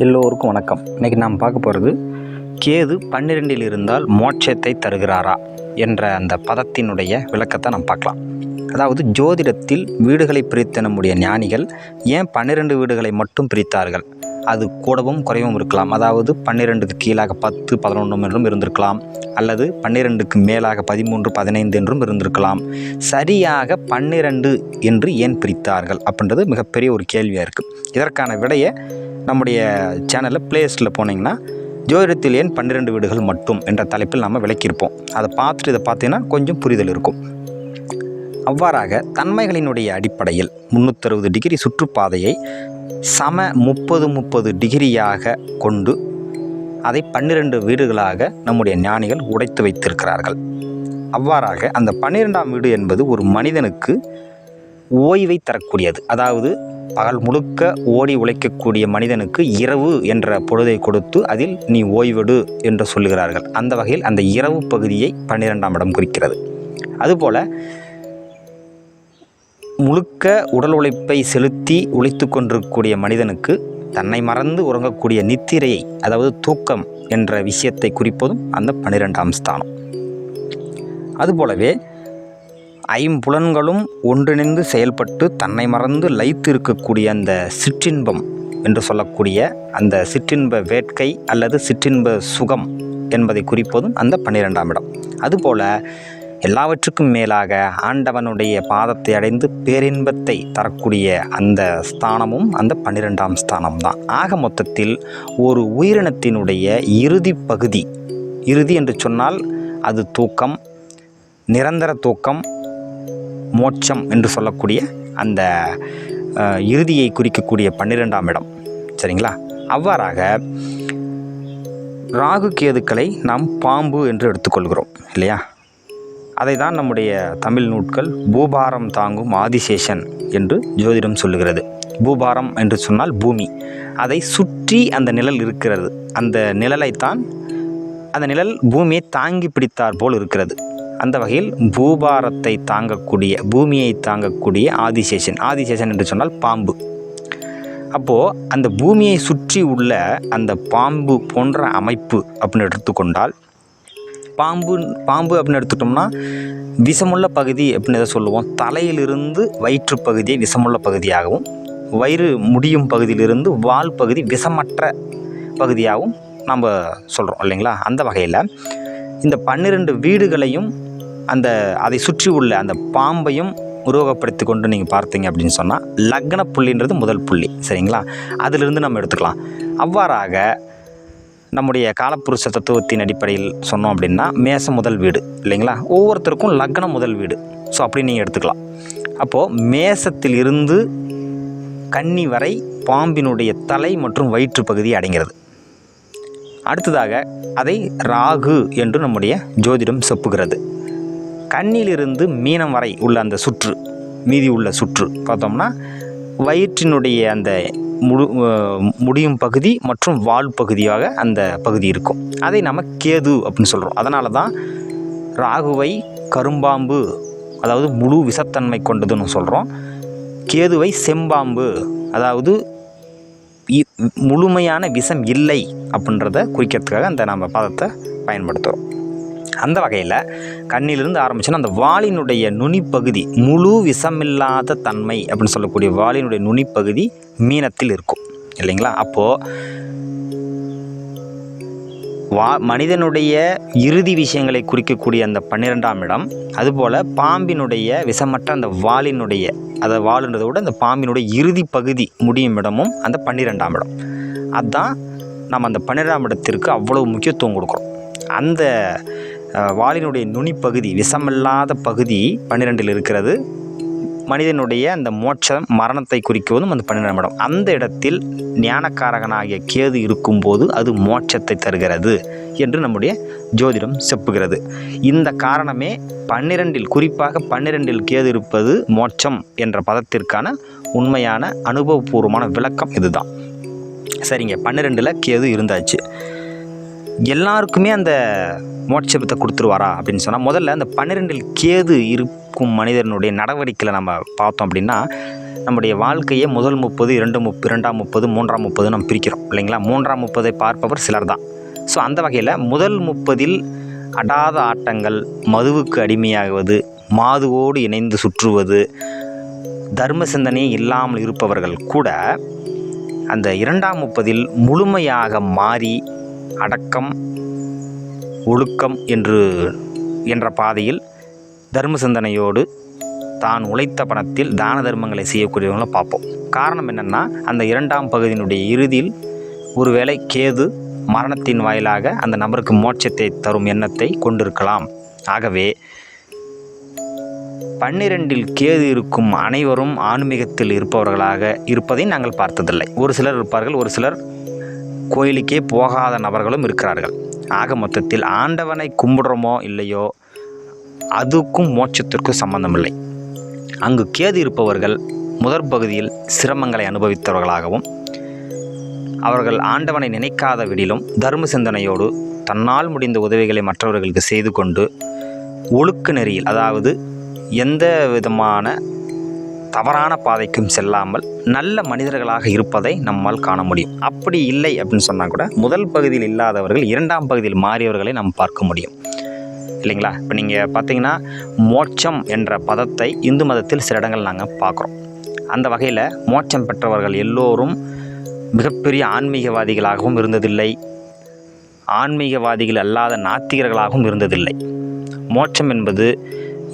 எல்லோருக்கும் வணக்கம். இன்றைக்கி நாம் பார்க்க போகிறது கேது பன்னிரெண்டில் இருந்தால் மோட்சத்தை தருகிறாரா என்ற அந்த பதத்தினுடைய விளக்கத்தை நாம் பார்க்கலாம். அதாவது ஜோதிடத்தில் வீடுகளை பிரித்த நம்முடைய ஞானிகள் ஏன் பன்னிரெண்டு வீடுகளை மட்டும் பிரித்தார்கள்? அது கூடவும் குறைவும் இருக்கலாம். அதாவது பன்னிரெண்டுக்கு கீழாக பத்து பதினொன்று என்றும் இருந்திருக்கலாம். அல்லது பன்னிரெண்டுக்கு மேலாக பதிமூன்று பதினைந்து என்றும் இருந்திருக்கலாம். சரியாக பன்னிரெண்டு என்று ஏன் பிரித்தார்கள் அப்படின்றது மிகப்பெரிய ஒரு கேள்வியாக இருக்குது இதற்கான விடையை நம்முடைய சேனலில் பிளேலிஸ்ட்டில் போனீங்கன்னா ஜோதிடத்தில் ஏன் பன்னிரெண்டு வீடுகள் மட்டும் என்ற தலைப்பில் நாம் விளக்கியிருப்போம். அதை பார்த்துட்டு இதை பார்த்தீங்கன்னா கொஞ்சம் புரிதல் இருக்கும். அவ்வாறாக தன்மைகளினுடைய அடிப்படையில் முந்நூற்றறுபது டிகிரி சுற்றுப்பாதையை சம முப்பது முப்பது டிகிரியாக கொண்டு அதை பன்னிரண்டு வீடுகளாக நம்முடைய ஞானிகள் உடைத்து வைத்திருக்கிறார்கள். அவ்வாறாக அந்த பன்னிரெண்டாம் வீடு என்பது ஒரு மனிதனுக்கு ஓய்வை தரக்கூடியது. அதாவது பகல் முழுக்க ஓடி உழைக்கக்கூடிய மனிதனுக்கு இரவு என்ற பொழுதை கொடுத்து அதில் நீ ஓய்வெடு என்று சொல்லுகிறார்கள். அந்த வகையில் அந்த இரவு பகுதியை பன்னிரெண்டாம் இடம் குறிக்கிறது. அதுபோல் முழுக்க உடல் உழைப்பை செலுத்தி உழைத்து கொண்டிருக்கக்கூடிய மனிதனுக்கு தன்னை மறந்து உறங்கக்கூடிய நித்திரையை அதாவது தூக்கம் என்ற விஷயத்தை குறிப்பதும் அந்த பன்னிரெண்டாம் ஸ்தானம். அதுபோலவே ஐம்புலன்களும் ஒன்றிணைந்து செயல்பட்டு தன்னை மறந்து லைத்து இருக்கக்கூடிய அந்த சிற்றின்பம் என்று சொல்லக்கூடிய அந்த சிற்றின்ப வேட்கை அல்லது சிற்றின்ப சுகம் என்பதை குறிப்பதும் அந்த பன்னிரெண்டாம் இடம். அதுபோல் எல்லாவற்றுக்கும் மேலாக ஆண்டவனுடைய பாதத்தை அடைந்து பேரின்பத்தை தரக்கூடிய அந்த ஸ்தானமும் அந்த பன்னிரெண்டாம் ஸ்தானம் தான் ஆக மொத்தத்தில் ஒரு உயிரினத்தினுடைய இறுதி பகுதி இறுதி என்று சொன்னால் அது தூக்கம் நிரந்தர தூக்கம் மோட்சம் என்று சொல்லக்கூடிய அந்த இறுதியை குறிக்கக்கூடிய பன்னிரெண்டாம் இடம். சரிங்களா? அவ்வாறாக ராகு கேதுக்களை நாம் பாம்பு என்று எடுத்துக்கொள்கிறோம் இல்லையா? அதை தான் நம்முடைய தமிழ் நூட்கள் பூபாரம் தாங்கும் ஆதிசேஷன் என்று ஜோதிடம் சொல்லுகிறது. பூபாரம் என்று சொன்னால் பூமி. அதை சுற்றி அந்த நிழல் இருக்கிறது. அந்த நிழலைத்தான் அந்த நிழல் பூமியை தாங்கி பிடித்தார் போல் இருக்கிறது. அந்த வகையில் பூபாரத்தை தாங்கக்கூடிய பூமியை தாங்கக்கூடிய ஆதிசேஷன். ஆதிசேஷன் என்று சொன்னால் பாம்பு. அப்போது அந்த பூமியை சுற்றி உள்ள அந்த பாம்பு போன்ற அமைப்பு அப்படின்னு எடுத்துக்கொண்டால் பாம்பு பாம்பு அப்படின்னு எடுத்துட்டோம்னா விஷமுள்ள பகுதி அப்படின்னு எதை சொல்லுவோம். தலையிலிருந்து வயிற்று பகுதியை விஷமுள்ள பகுதியாகவும் வயிறு முடியும் பகுதியிலிருந்து வால் பகுதி விஷமற்ற பகுதியாகவும் நம்ம சொல்கிறோம் இல்லைங்களா? அந்த வகையில் இந்த பன்னிரெண்டு வீடுகளையும் அந்த அதை சுற்றி உள்ள அந்த பாம்பையும் உருவகப்படுத்தி கொண்டு நீங்கள் பார்த்தீங்க அப்படின்னு சொன்னால் லக்ன புள்ளின்றது முதல் புள்ளி. சரிங்களா? அதிலிருந்து நம்ம எடுத்துக்கலாம். அவ்வாறாக நம்முடைய காலப்புருஷ தத்துவத்தின் அடிப்படையில் சொன்னோம் அப்படின்னா மேசம் முதல் வீடு இல்லைங்களா? ஒவ்வொருத்தருக்கும் லக்னம் முதல் வீடு. ஸோ அப்படி நீங்கள் எடுத்துக்கலாம். அப்போது மேசத்தில் இருந்து கன்னி வரை பாம்பினுடைய தலை மற்றும் வயிற்று பகுதி அடைங்கிறது. அடுத்ததாக அதை ராகு என்று நம்முடைய ஜோதிடம் செப்புகிறது. கண்ணிலிருந்து மீனம் வரை உள்ள அந்த சுற்று மீதி உள்ள சுற்று பார்த்தோம்னா வயிற்றினுடைய அந்த முழு முடியும் பகுதி மற்றும் வால் பகுதியாக அந்த பகுதி இருக்கும். அதை நம்ம கேது அப்படின்னு சொல்கிறோம் அதனால தான் ராகுவை கரும்பாம்பு அதாவது முழு விஷத்தன்மை கொண்டதுன்னு சொல்கிறோம் கேதுவை செம்பாம்பு அதாவது இ- முழுமையான விஷம் இல்லை அப்படின்றத குறிக்கிறதுக்காக அந்த நம்ம பதத்தை பயன்படுத்துகிறோம் அந்த வகையில் கண்ணிலிருந்து ஆரம்பிச்சோன்னா அந்த வாளினுடைய நுனிப்பகுதி முழு விஷமில்லாத தன்மை அப்படின்னு சொல்லக்கூடிய வாளினுடைய நுனிப்பகுதி மீனத்தில் இருக்கும். இல்லைங்களா? அப்போது வா மனிதனுடைய இறுதி விஷயங்களை குறிக்கக்கூடிய அந்த பன்னிரெண்டாம் இடம் அதுபோல் பாம்பினுடைய விஷமற்ற அந்த வாளினுடைய அதை வாளுன்றதை விட அந்த பாம்பினுடைய இறுதி பகுதி முடியும் இடமும் அந்த பன்னிரெண்டாம் இடம். அதுதான் நம்ம அந்த பன்னிரெண்டாம் இடத்திற்கு அவ்வளவு முக்கியத்துவம் கொடுக்குறோம் அந்த வாலினுடைய நுனிப்பகுதி விஷமில்லாத பகுதி பன்னிரெண்டில் இருக்கிறது. மனிதனுடைய அந்த மோட்சம் மரணத்தை குறிக்குவதும் அந்த பன்னிரெண்டாம் இடம். அந்த இடத்தில் ஞானக்காரகனாகிய கேது இருக்கும்போது அது மோட்சத்தை தருகிறது என்று நம்முடைய ஜோதிடம் செப்புகிறது. இந்த காரணமே பன்னிரெண்டில் குறிப்பாக பன்னிரெண்டில் கேது இருப்பது மோட்சம் என்ற பதத்திற்கான உண்மையான அனுபவபூர்வமான விளக்கம் இதுதான். சரிங்க பன்னிரெண்டில் கேது இருந்தாச்சு. எல்லாருக்குமே அந்த மோட்சபத்தை கொடுத்துருவாரா அப்படின்னு சொன்னால் முதல்ல அந்த பன்னிரெண்டில் கேது இருக்கும் மனிதனுடைய நடவடிக்கையில் நம்ம பார்த்தோம் அப்படின்னா நம்முடைய வாழ்க்கையை முதல் முப்பது இரண்டு முப்பது இரண்டாம் முப்பது மூன்றாம் முப்பது நம்ம பிரிக்கிறோம் இல்லைங்களா? மூன்றாம் முப்பதை பார்ப்பவர் சிலர் தான். ஸோ அந்த வகையில் முதல் முப்பதில் அடாத ஆட்டங்கள் மதுவுக்கு அடிமையாகுவது மாதுவோடு இணைந்து சுற்றுவது தர்ம சிந்தனை இல்லாமல் இருப்பவர்கள் கூட அந்த இரண்டாம் முப்பதில் முழுமையாக மாறி அடக்கம் ஒழுக்கம் என்று என்ற பாதையில் தர்ம சிந்தனையோடு தான் உழைத்த பணத்தில் தான தர்மங்களை செய்யக்கூடியவங்கள பார்ப்போம். காரணம் என்னென்னா அந்த இரண்டாம் பகுதியினுடைய இறுதியில் ஒருவேளை கேது மரணத்தின் வாயிலாக அந்த நபருக்கு மோட்சத்தை தரும் எண்ணத்தை கொண்டிருக்கலாம். ஆகவே பன்னிரெண்டில் கேது இருக்கும் அனைவரும் ஆன்மீகத்தில் இருப்பவர்களாக இருப்பதை நாங்கள் பார்த்ததில்லை. ஒரு சிலர் இருப்பார்கள் ஒரு சிலர் கோயிலுக்கே போகாத நபர்களும் இருக்கிறார்கள். ஆக மொத்தத்தில் ஆண்டவனை கும்பிடுறோமோ இல்லையோ அதுக்கும் மோட்சத்திற்கும் சம்பந்தமில்லை. அங்கு கேது இருப்பவர்கள் முதற் பகுதியில் சிரமங்களை அனுபவித்தவர்களாகவும் அவர்கள் ஆண்டவனை நினைக்காத விடிலும் தர்ம சிந்தனையோடு தன்னால் முடிந்த உதவிகளை மற்றவர்களுக்கு செய்து கொண்டு ஒழுக்க நெறியில் அதாவது எந்த விதமான தவறான பாதைக்கும் செல்லாமல் நல்ல மனிதர்களாக இருப்பதை நம்மால் காண முடியும். அப்படி இல்லை அப்படின்னு சொன்னால் கூட முதல் பகுதியில் இல்லாதவர்கள் இரண்டாம் பகுதியில் மாறியவர்களை நாம் பார்க்க முடியும். இல்லைங்களா? இப்போ நீங்கள் பார்த்தீங்கன்னா மோட்சம் என்ற பதத்தை இந்து மதத்தில் சில இடங்கள் நாங்கள் பார்க்குறோம். அந்த வகையில் மோட்சம் பெற்றவர்கள் எல்லோரும் மிகப்பெரிய ஆன்மீகவாதிகளாகவும் இருந்ததில்லை. ஆன்மீகவாதிகள் அல்லாத நாத்திகர்களாகவும் இருந்ததில்லை. மோட்சம் என்பது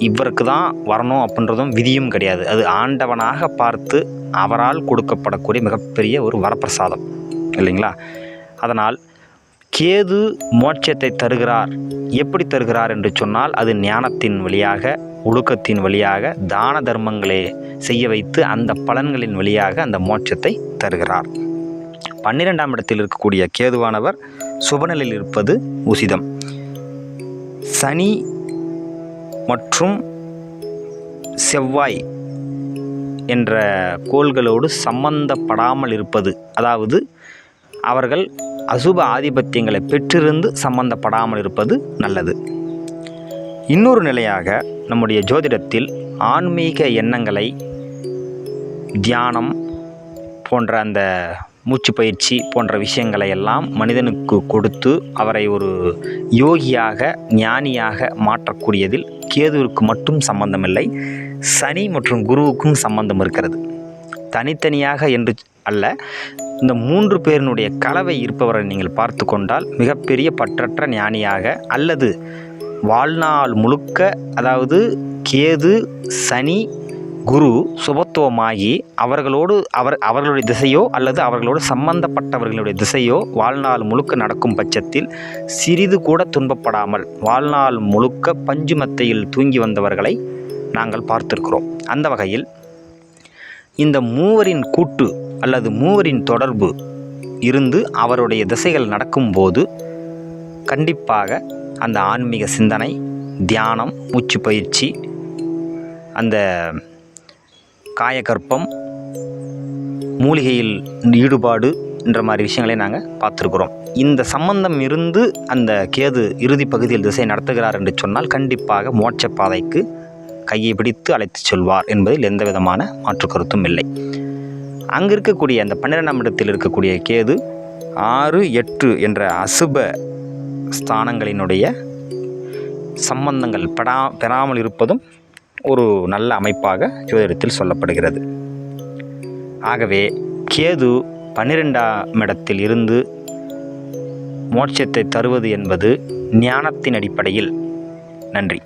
இவருக்கு தான் வரணும் அப்படின்றதும் விதியும் கிடையாது. அது ஆண்டவனாக பார்த்து அவரால் கொடுக்கப்படக்கூடிய மிகப்பெரிய ஒரு வரப்பிரசாதம். இல்லைங்களா? அதனால் கேது மோட்சத்தை தருகிறார். எப்படி தருகிறார் என்று சொன்னால் அது ஞானத்தின் வழியாக ஒழுக்கத்தின் வழியாக தான தர்மங்களை செய்ய வைத்து அந்த பலன்களின் வழியாக அந்த மோட்சத்தை தருகிறார். பன்னிரெண்டாம் இடத்தில் இருக்கக்கூடிய கேதுவானவர் சுபநிலையில் இருப்பது உசிதம். சனி மற்றும் செவ்வாய் என்ற கோள்களோடு சம்பந்தப்படாமல் இருப்பது. அதாவது அவர்கள் அசுப ஆதிபத்தியங்களை பெற்றிருந்து சம்பந்தப்படாமல் இருப்பது நல்லது. இன்னொரு நிலையாக நம்முடைய ஜோதிடத்தில் ஆன்மீக எண்ணங்களை தியானம் போன்ற அந்த மூச்சு பயிற்சி போன்ற விஷயங்களை எல்லாம் மனிதனுக்கு கொடுத்து அவரை ஒரு யோகியாக ஞானியாக மாற்றக்கூடியதில் கேதுவிற்கு மட்டும் சம்பந்தமில்லை சனி மற்றும் குருவுக்கும் சம்பந்தம் இருக்கிறது. தனித்தனியாக என்று அல்ல இந்த மூன்று பேரினுடைய கலவை இருப்பவரை நீங்கள் பார்த்து கொண்டால் மிகப்பெரிய பற்றற்ற ஞானியாக அல்லது வாழ்நாள் முழுக்க அதாவது கேது சனி குரு சுபத்துவமாகி அவர்களோடு அவர் அவர்களுடைய திசையோ அல்லது அவர்களோடு சம்பந்தப்பட்டவர்களுடைய திசையோ வாழ்நாள் முழுக்க நடக்கும் பட்சத்தில் சிறிது கூட துன்பப்படாமல் வாழ்நாள் முழுக்க பஞ்சுமத்தையில் தூங்கி வந்தவர்களை நாங்கள் பார்த்திருக்கிறோம். அந்த வகையில் இந்த மூவரின் கூட்டு அல்லது மூவரின் தொடர்பு இருந்து அவருடைய திசைகள் நடக்கும்போது கண்டிப்பாக அந்த ஆன்மீக சிந்தனை தியானம் மூச்சு பயிற்சி அந்த காயகற்பம் மூலிகையில் ஈடுபாடு என்ற மாதிரி விஷயங்களை நாங்கள் பார்த்துருக்குறோம். இந்த சம்பந்தம் இருந்து அந்த கேது இறுதி பகுதியில் திசை நடத்துகிறார் என்று சொன்னால் கண்டிப்பாக மோட்ச பாதைக்கு கையை பிடித்து அழைத்துச் செல்வார் என்பதில் எந்த விதமான மாற்று கருத்தும் இல்லை. அங்கு இருக்கக்கூடிய அந்த பன்னிரெண்டாம் இடத்தில் இருக்கக்கூடிய கேது ஆறு எட்டு என்ற அசுப ஸ்தானங்களினுடைய சம்பந்தங்கள் பெறா பெறாமல் இருப்பதும் ஒரு நல்ல அமைப்பாக ஜோதிடத்தில் சொல்லப்படுகிறது. ஆகவே கேது பன்னிரெண்டாம் இடத்தில் இருந்து மோட்சத்தை தருவது என்பது ஞானத்தின் அடிப்படையில். நன்றி.